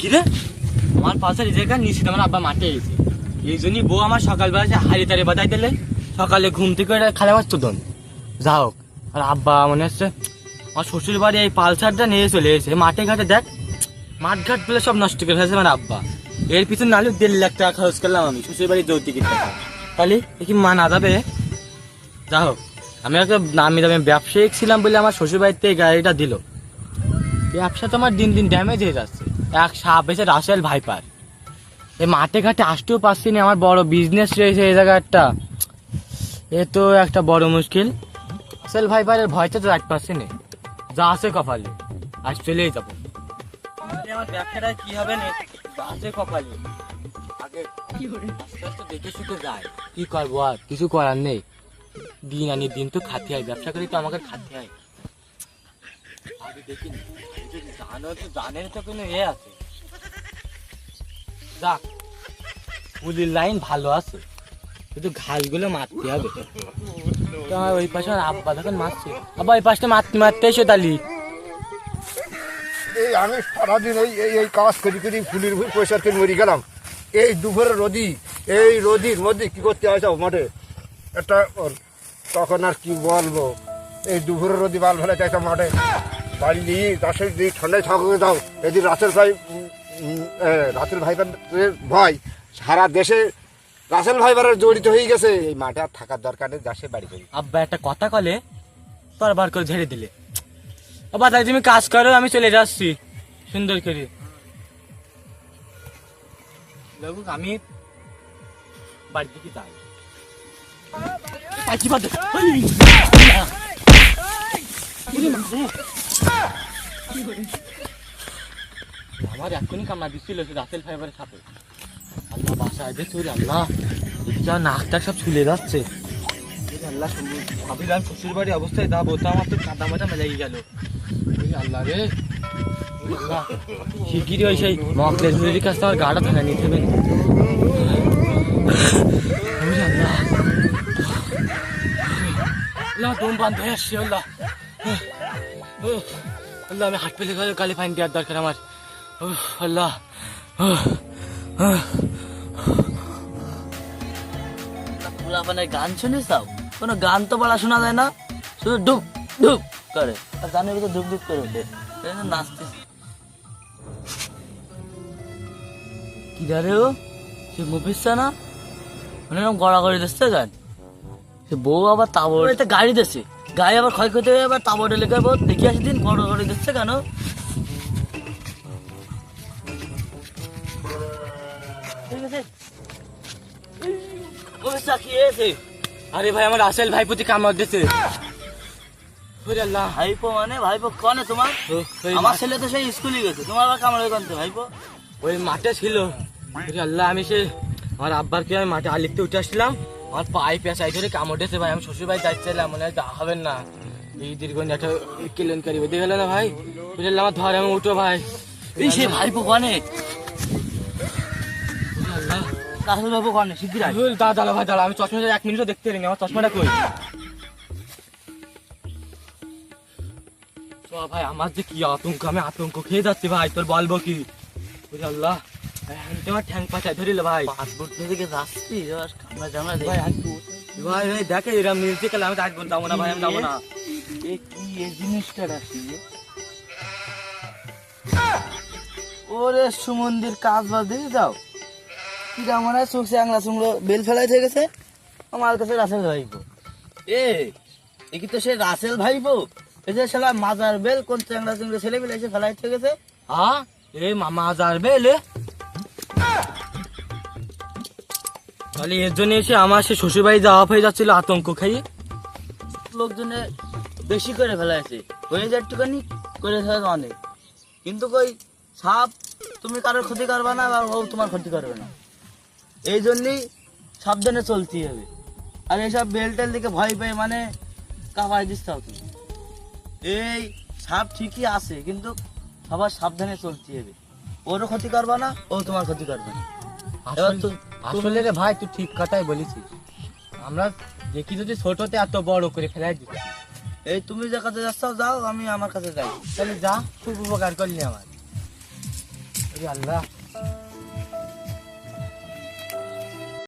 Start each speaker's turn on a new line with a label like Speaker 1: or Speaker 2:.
Speaker 1: কিরে? আমার পাশে রেখে নিশ্চিত আমার আব্বা মাঠে গেছে এই জন্যই বউ আমার সকালবেলা যে হাড়ি তাড়ি বাজাই দিলে সকালে ঘুম থেকে খালে আমার চোদন। যা হোক, আর আব্বা মনে হচ্ছে, আমার শ্বশুর বাড়ি এই পালসারটা নিয়ে চলে এসে মাঠে ঘাটে দেখ, মাঠ ঘাটগুলো সব নষ্ট করে ফেলেছে আমার আব্বা। এর পিছনে নাহলে দেড় লাখ টাকা খরচ করলাম আমি শ্বশুর বাড়ি টাকা। তাহলে এ কি মা না যাবে? যা হোক, আমি একটা নামি দামি ব্যবসায়িক ছিলাম বলে আমার শ্বশুর বাড়িতে গাড়িটা দিল। ব্যবসা তো আমার দিন দিন ড্যামেজ হয়ে যাচ্ছে। এক সাপ এসে রাসেল ভাইপার। এ মাঠে ঘাটে আসতেও পারছি না আমার বড় বিজনেস রয়েছে এই জায়গা একটা। এ তো একটা বড় মুশকিল। রাসেল ভাইপারের ভয়টা তো রাখতে পারছি না যা আছে কপালে আজ চলেই যাব। আমার ব্যবসাটা কি হবে না আছে কপালে। আগে আস্তে আস্তে দেখে শুকে যায়। কি করব আর কিছু করার নেই। দিন আনি দিন তো খাতে হয় ব্যবসা করি তো আমাকে খাতে হয়। পুলির লাইন ভালো আছে। ঘাসগুলো মারতে হবে। তো আমার ওই পাশে ওই
Speaker 2: এই আমি সারাদিন এই কাজ করি করি ফুলির ভুই পয়সার কিনে মরি গেলাম। এই দুপুরের রোদি, এই রোদির মধ্যে কি করতে আসো মাঠে? ওর তখন আর কি বলব? এই দুপুরের রোদি বাল ফেলে চাইছো মাঠে বাড়ি নিয়ে গাছের দিয়ে ঠান্ডায় থাকবে দাও এদিন রাসেল ভাই রাসেল ভাইবার ভয় সারা দেশে রাসেল ভাইবারের জড়িত হয়ে গেছে এই মাঠে আর থাকার দরকার নেই যাসে বাড়ি করি
Speaker 1: আব্বা একটা কথা কলে তোর বার করে ঝেড়ে দিলে আব্বা তাই তুমি কাজ করো আমি চলে যাচ্ছি সুন্দর করে আমি বাড়ির দিকে যাই পাখি বাদ আমার এখনই কামড়া দিচ্ছিল সে রাসেল ফাইবারের সাথে। আল্লাহ বাসায় যে চুরি আল্লাহ। যা নাকটা সব ছুলে যাচ্ছে। আল্লাহ ভাবিলাম শ্বশুর বাড়ি অবস্থায় যাব তা আমার তো কাদা মাথা মেলাই গেল। আল্লাহ রে। শিগগিরই ওই সেই মকলেশ মুদির কাছে আমার গাড়া থাকা নিতে হবে। আল্লাহ। দম বান্ধ হয়ে আসছে, আল্লাহ। আল্লাহ আমি হাট পেলে গেলে গালি ফাইন দেওয়ার দরকার আমার। আল্লাহ।
Speaker 3: পুরাপানের গান তাও কোনো গান তো বলা শোনা যায় না। শুধু ডুব ডুব করে। আর গানের ভিতরে ডুব ডুব করে ওঠে এই নাচতিস কি রে ও? সে মুভিসটা না মানে এরকম গড়াগড়ি দিচ্ছে গান। সে বউ আবার তাবড়। গাড়ি দিচ্ছে গাড়ি আবার ক্ষয়ক্ষতি হয়ে আবার তাবড়ে লেগে বউ দেখি আসি দিন গড়াগড়ি দিচ্ছে কেন?
Speaker 1: আরে ভাই আমার আসেল ভাই প্রতি কামড় দিছে।
Speaker 3: ভাইপো মানে? ভাইপো কনে তোমার? আমার ছেলে তো সেই স্কুলে গেছে। তোমার আবার কামড়ে কানতে ভাইপো?
Speaker 1: ওই মাঠে ছিল। আল্লাহ আমি সে আমার আব্বার কি আমি মাঠে আলিখতে উঠে আসছিলাম। আমার পায়ে পেঁচাই ধরে কামড় দিয়েছে ভাই। আমি শ্বশুর ভাই যাচ্ছিলাম মনে হয় যা হবেন না। এই দীর্ঘ একটা কেলেঙ্কারি বেঁধে গেল না ভাই? আল্লাহ আমার ধরে আমি উঠো ভাই।
Speaker 3: এই সেই ভাইপো কনে
Speaker 1: ওরে
Speaker 3: রাহুল বাবু কনে শিগগির আয়।
Speaker 1: ওরে দাঁড়া ভাই দাঁড়া। আমি চশমাটা এক মিনিটও দেখতে পারিনি আমার চশমাটা কই? ভাই আমার যে কি আতঙ্ক আমি আতঙ্ক খেয়ে যাচ্ছি ভাই তোর বলব কি? ওরে আল্লাহ? ভাই, তোমার ঠ্যাং পাচাই ধরিলে ভাই।
Speaker 3: পাসপোর্ট থেকে যাচ্ছি কামড়া জামড়া
Speaker 1: ভাই ভাই ভাই দেখে এরকম মিউজিক খেলে আমি থাকব যাব না ভাই আমি যাব না।
Speaker 3: এ কি এই জিনিসটা রাখছি? ওরে সুমন্দির কাজ বাজ দিয়ে যাও কি মনে হয় চোখ চাংলা চুংলো বেল ফেলাই থেকে গেছে? আমার কাছে রাসেল ভাইপো। এ এ কি তো সে রাসেল ভাইপো? এই যে শালা মাজার বেল কোন চাংলা চুংলো ছেলে বেলে এসে ফেলাই থেকে গেছে?
Speaker 1: হ্যাঁ? এ মামা যাবে এলে তাহলে এর জন্য এসে আমার সে শ্বশুর বাড়ি যাওয়া হয়ে যাচ্ছিল আতঙ্ক খাইয়ে।
Speaker 3: লোকজনে বেশি করে ফেলাইছে হয়ে যায় একটুখানি করে ফেলা অনেক। কিন্তু কই সাপ তুমি কারোর ক্ষতি করবে না বা ও তোমার ক্ষতি করবে না। এই জন্যই সাবধানে চলতে হবে। আর এইসব বেলটেল দিকে ভয় পেয়ে মানে কাবাই দিতে হবে তুমি। এই সাপ ঠিকই আছে কিন্তু সবার সাবধানে চলতে হবে। ওরও ক্ষতি করবে না ও তোমার ক্ষতি করবে না। এবার
Speaker 1: আসলে রে ভাই, তুই ঠিক কথাই বলেছিস। আমরা দেখি যদি ছোটতে এত বড় করে ফেলাই দিচ্ছি
Speaker 3: এই, তুমি যে কাছে যাচ্ছ, যাও, আমি আমার কাছে যাই।
Speaker 1: তাহলে যা, খুব উপকার করলি আমার আল্লাহ